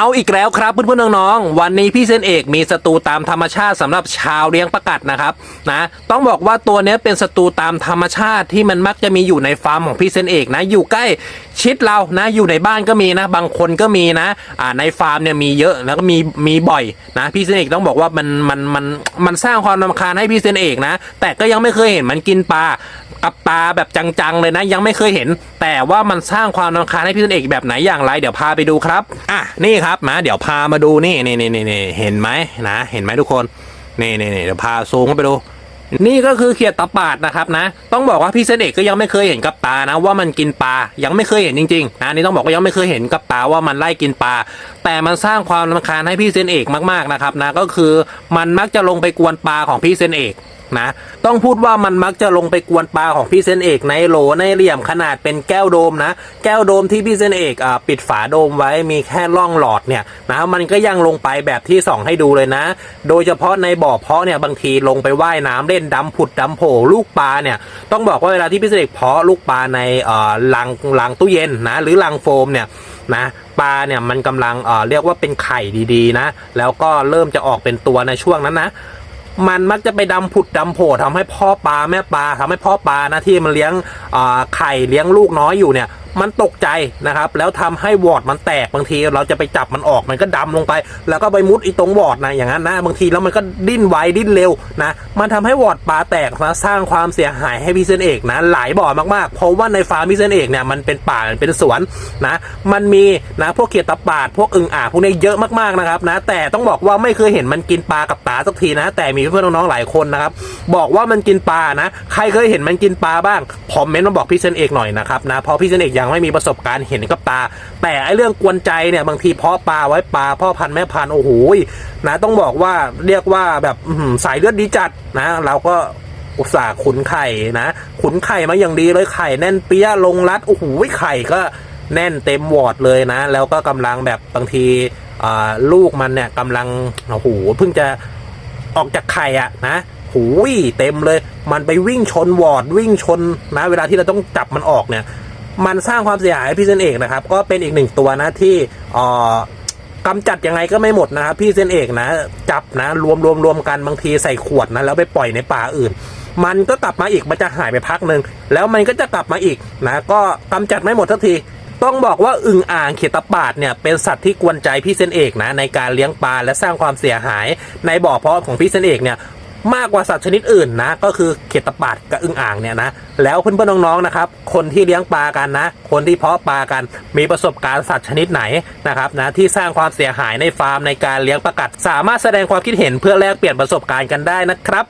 เอาอีกแล้วครับเพื่อนๆน้องๆวันนี้พี่เซนเอกมีศัตรูตามธรรมชาติสำหรับชาวเลี้ยงประกัดนะครับนะต้องบอกว่าตัวนี้เป็นศัตรูตามธรรมชาติที่มันมักจะมีอยู่ในฟาร์มของพี่เซนเอกนะอยู่ใกล้ชิดเรานะอยู่ในบ้านก็มีนะ บางคนก็มีนะอ่าในฟาร์มเนี่ยมีเยอะแล้วก็มีมีบ่อยนะพี่เซนเอกต้องบอกว่ามันมันมันมันสร้างความรำคาญให้พี่เซนเอกนะแต่ก็ยังไม่เคยเห็นมันกินปลา กับตาแบบจังๆเลยนะ ยังไม่เคยเห็น แต่ว่ามันสร้างความรำคาญให้พี่ต้นเอกแบบไหนอย่างไรเดี๋ยวพาไปดูครับ อะนี่ครับนะเดี๋ยวพามาดูนี่นี่นี่นี่เห็นไหมนะ เห็นไหมทุกคนนี่นี่เดี๋ยวพาซูมเข้าไปดูนี่ก็คือเขียดตะปาดนะครับนะ ต้องบอกว่าพี่เซนเอกก็ยังไม่เคยเห็นกับตานะ ว่ามันกินปลายังไม่เคยเห็นจริงๆนะนี่ต้องบอกว่ายังไม่เคยเห็นกับตาว่ามันไล่กินปลาแต่มันสร้างความรำคาญให้พี่เซนเอกมากๆนะครับนะก็คือมันมักจะลงไปกวนปลาของพี่เซนเอก นะ ต้องพูดว่ามันมักจะลงไปกวนปลาของพี่เซนเอกในโหลในเหลี่ยมขนาดเป็นแก้วโดมนะ แก้วโดมที่พี่เซนเอกอ่าปิดฝาโดมไว้มีแค่ร่องหลอดเนี่ยนะมันก็ยังลงไปแบบที่ส่องให้ดูเลยนะ โดยเฉพาะในบ่อเพาะเนี่ยบางทีลงไปว่ายน้ำเล่นดำผุดดำโผล่ลูกปลาเนี่ยต้องบอกว่าเวลาที่พี่เซนเอกเพาะลูกปลาในอ่อลังลังตู้เย็นนะหรือลังโฟมเนี่ยนะปลาเนี่ยมันกำลังเเรียกว่าเป็นไข่ดีๆนะ แล้วก็เริ่มจะออกเป็นตัวในช่วงนั้นนะ มันมักจะไปดำผุดดำโผล่ทำให้พ่อปลาแม่ปลาทำให้พ่อปลานะที่มันเลี้ยงไข่เลี้ยงลูกน้อยอยู่เนี่ย มันตกใจนะครับ แล้วทำให้วอร์ดมันแตกบางที เราจะไปจับมันออกมันก็ดำลงไป แล้วก็ไปมุดอีตรงวอร์ดนะอย่างนั้นนะบางทีแล้วมันก็ดิ้นไวดิ้นเร็วนะมันทำให้วอร์ดปลาแตกนะสร้างความเสียหายให้พี่เซนเอกนะหลายบ่อมากๆ เพราะว่าในฟาร์มพี่เซนเอกเนี่ยมันเป็นป่ามันเป็นสวนนะมันมีนะพวกเขียดตะปาดพวกอึ่งอ่างพวกนี้เยอะมากๆนะครับนะแต่ต้องบอกว่าไม่เคยเห็นมันกินปลากับตาสักทีนะ แต่มีเพื่อนน้องๆหลายคนนะครับบอกว่ามันกินปลานะ ใครเคยเห็นมันกินปลาบ้างคอมเมนต์มาบอกพี่เซนเอกหน่อยนะครับนะเพราะพี่เซนเอกยังไม่มีประสบการณ์เห็นกับตา แต่ไอเรื่องกวนใจเนี่ยบางทีเพาะปลาไว้ปลาพ่อพันธุ์แม่พันธุ์โอ้โหนะต้องบอกว่าเรียกว่าแบบสายเลือดดีจัดนะ เราก็อุตส่าห์ขุนไข่นะ ขุนไข่มาอย่างดีเลยไข่แน่นเปี้ยลงรัดโอ้โหไข่ก็แน่นเต็มวอร์ดเลยนะ แล้วก็กำลังแบบบางทีลูกมันเนี่ยกำลังโอ้โหเพิ่งจะออกจากไข่อะนะหูยเต็มเลย มันไปวิ่งชนวอร์ดวิ่งชนนะ เวลาที่เราต้องจับมันออกเนี่ย มันสร้างความเสียหายให้พี่เซนเอกนะครับ ก็เป็นอีกหนึ่งตัวนะที่อ่อกำจัดยังไงก็ไม่หมดนะครับพี่เซนเอกนะ จับนะ รวมรวมรวมกันบางทีใส่ขวดนะแล้วไปปล่อยในป่าอื่น มันก็กลับมาอีกมันจะหายไปพักหนึ่งแล้วมันก็จะกลับมาอีกนะก็กำจัดไม่หมดทักทีต้องบอกว่าอึ่งอ่างเขียดตะปาดเนี่ยเป็นสัตว์ที่กวนใจพี่เซนเอกนะในการเลี้ยงปลาและสร้างความเสียหายในบ่อเพาะของพี่เซนเอกเนี่ย มากกว่าสัตว์ชนิดอื่นนะ ก็คือเขียดตะปาดกับอึ่งอ่างเนี่ยนะ แล้วเพื่อนๆน้องๆนะครับ คนที่เลี้ยงปลากันนะ คนที่เพาะปลากัน มีประสบการณ์สัตว์ชนิดไหนนะครับนะที่สร้างความเสียหายในฟาร์มในการเลี้ยงประกัด สามารถแสดงความคิดเห็นเพื่อแลกเปลี่ยนประสบการณ์กันได้นะครับ